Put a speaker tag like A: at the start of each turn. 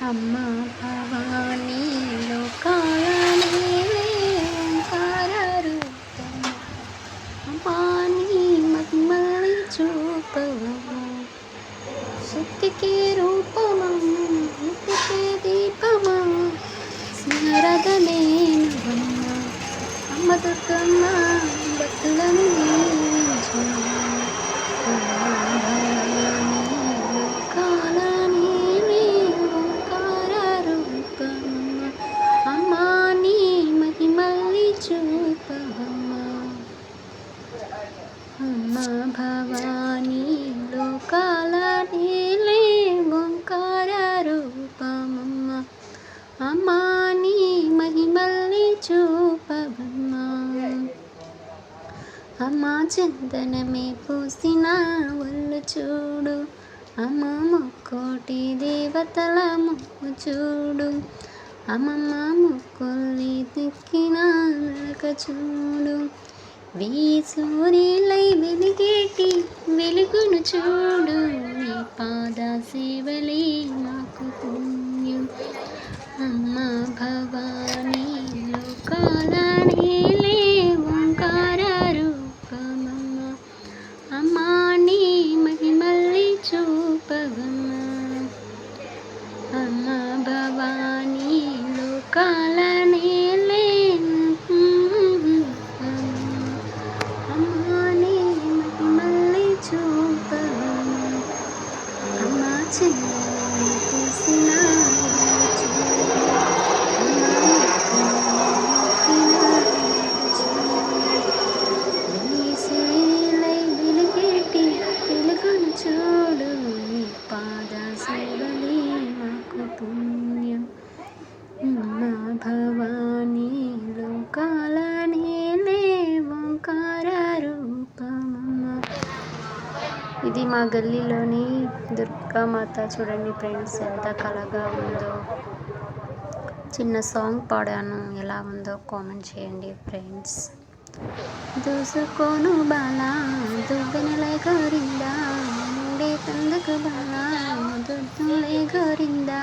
A: అమ్మ భవానీ లోకాలనే అమ్మాని మహిమల్ని చూపవము శక్తికి రూపమా నీతికి దీపమా. స్మరదనే అమ్మ దుర్గమ్మ భక్తులను భవానీ లోకాల నీలే ఓంకార రూపమమ్మ అమ్మా నీ మహిమల్ని అమ్మ చందనమే పూసిన ఒళ్ళు చూడు. అమ్మ ముక్కోటి దేవతల ముక్కు చూడు. అమ్మమ్మ ముక్కుల్ని తిక్కిన నడక చూడు. వెయ్యి వెలిగేటి వెలుగును చూడు నీ పాద సేవలే మాకు పుణ్యం. అమ్మ భవానీ లోకాల నీలే ఓంకార రూపమమ్మ. అమ్మా నీ మహిమల్లి చూపవమ్మ. అమ్మ భవానీ లోకాల నీలే చూడు నీ పాద సేవలే మాకు పుణ్యం మా భవానీ లోకాల నీలే ఓంకార రూపమమ్మ ఇది మా గల్లీలోని దుర్గామాత చూడండి ఫ్రెండ్స్ ఎంత కలగా ఉందో. చిన్న సాంగ్ పాడాను ఎలా ఉందో కామెంట్ చేయండి ఫ్రెండ్స్. దూసుకోను బాలా దువ్వెనలే గోరిందా నుండే తందకు బాలా దుద్దులే గోరిందా.